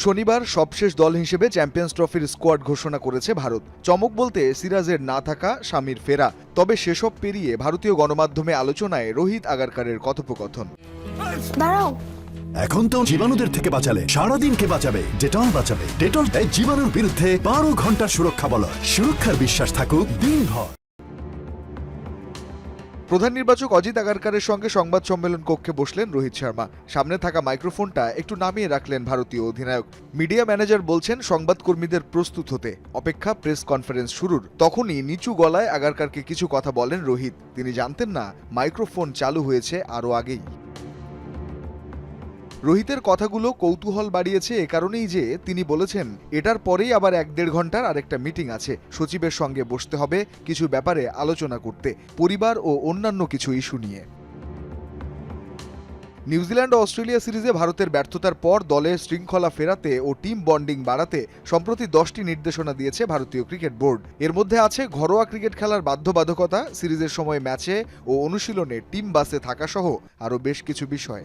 শনিবার সবশেষ দল হিসেবে চ্যাম্পিয়ন্স ট্রফির স্কোয়াড ঘোষণা করেছে ভারত। চমক বলতে সিরাজের না থাকা স্বামীর ফেরা। তবে সেসব পেরিয়ে ভারতীয় গণমাধ্যমে আলোচনায় রোহিত আগারকারের কথোপকথন। দাঁড়াও। এখন তো জীবাণুদের থেকে বাঁচালে সারাদিন কে বাঁচাবে ডেটল বাঁচাবে। ডেটল দেয় জীবাণুর বিরুদ্ধে বারো ঘণ্টার সুরক্ষা বলয়। সুরক্ষার বিশ্বাস থাকুক দিনভর। প্রধান নির্বাচক অজিত আগারকারের সঙ্গে সংবাদ সম্মেলন কক্ষে বসলেন রোহিত শর্মা। সামনে থাকা মাইক্রোফোনটা একটু নামিয়ে রাখলেন ভারতীয় অধিনায়ক। মিডিয়া ম্যানেজার বলছেন, সংবাদকর্মীদের প্রস্তুত হতে। অপেক্ষা প্রেস কনফারেন্স শুরুর। তখনই নিচু গলায় আগারকারকে কিছু কথা বলেন রোহিত। তিনি জানতেন না, মাইক্রোফোন চালু হয়েছে আরও আগেই। রোহিতের কথাগুলো কৌতূহল বাড়িয়েছে এ কারণেই যে তিনি বলেছেন, এটার পরেই আবার এক দেড় ঘণ্টার আরেকটা মিটিং আছে। সচিবের সঙ্গে বসতে হবে, কিছু ব্যাপারে আলোচনা করতে, পরিবার ও অন্যান্য কিছু ইস্যু নিয়ে। নিউজিল্যান্ড ও অস্ট্রেলিয়া সিরিজে ভারতের ব্যর্থতার পর দলের শৃঙ্খলা ফেরাতে ও টিম বন্ডিং বাড়াতে সম্প্রতি দশটি নির্দেশনা দিয়েছে ভারতীয় ক্রিকেট বোর্ড। এর মধ্যে আছে ঘরোয়া ক্রিকেট খেলার বাধ্যবাধকতা, সিরিজের সময় ম্যাচে ও অনুশীলনে টিম বাসে থাকাসহ আরও বেশ কিছু বিষয়।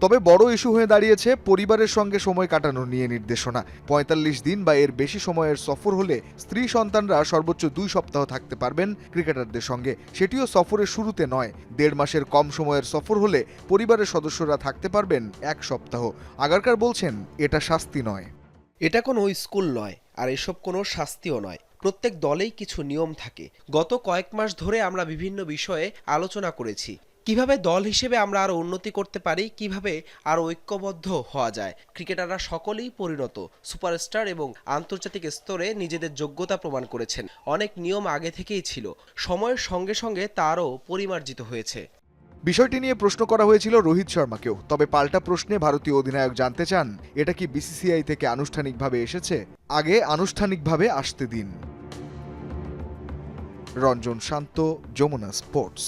তবে বড় ইস্যু হয়ে দাঁড়িয়েছে পরিবারের সঙ্গে সময় কাটানো নিয়ে নির্দেশনা। পঁয়তাল্লিশ দিন বা এর বেশি সময়ের সফর হলে স্ত্রী সন্তানরা সর্বোচ্চ দুই সপ্তাহ থাকতে পারবেন ক্রিকেটারদের সঙ্গে। সেটিও সফরের শুরুতে নয়। দেড় মাসের কম সময়ের সফর হলে পরিবারের সদস্যরা থাকতে পারবেন এক সপ্তাহ। আগারকার বলছেন, এটা শাস্তি নয়। এটা কোনো স্কুল নয়, আর এসব কোনো শাস্তিও নয়। প্রত্যেক দলেই কিছু নিয়ম থাকে। গত কয়েক মাস ধরে আমরা বিভিন্ন বিষয়ে আলোচনা করেছি। কীভাবে দল হিসেবে আমরা আরও উন্নতি করতে পারি, কীভাবে আরও ঐক্যবদ্ধ হওয়া যায়? ক্রিকেটাররা সকলেই পরিণত, সুপারস্টার এবং আন্তর্জাতিক স্তরে নিজেদের যোগ্যতা প্রমাণ করেছেন। অনেক নিয়ম আগে থেকেই ছিল, সময়ের সঙ্গে সঙ্গে তারও পরিমার্জিত হয়েছে। বিষয়টি নিয়ে প্রশ্ন করা হয়েছিল রোহিত শর্মাকেও, তবে পাল্টা প্রশ্নে ভারতীয় অধিনায়ক জানতে চান, এটা কি বিসিসিআই থেকে আনুষ্ঠানিকভাবে এসেছে? আগে আনুষ্ঠানিকভাবে আসতে দিন। রঞ্জন শান্ত, যমুনা স্পোর্টস।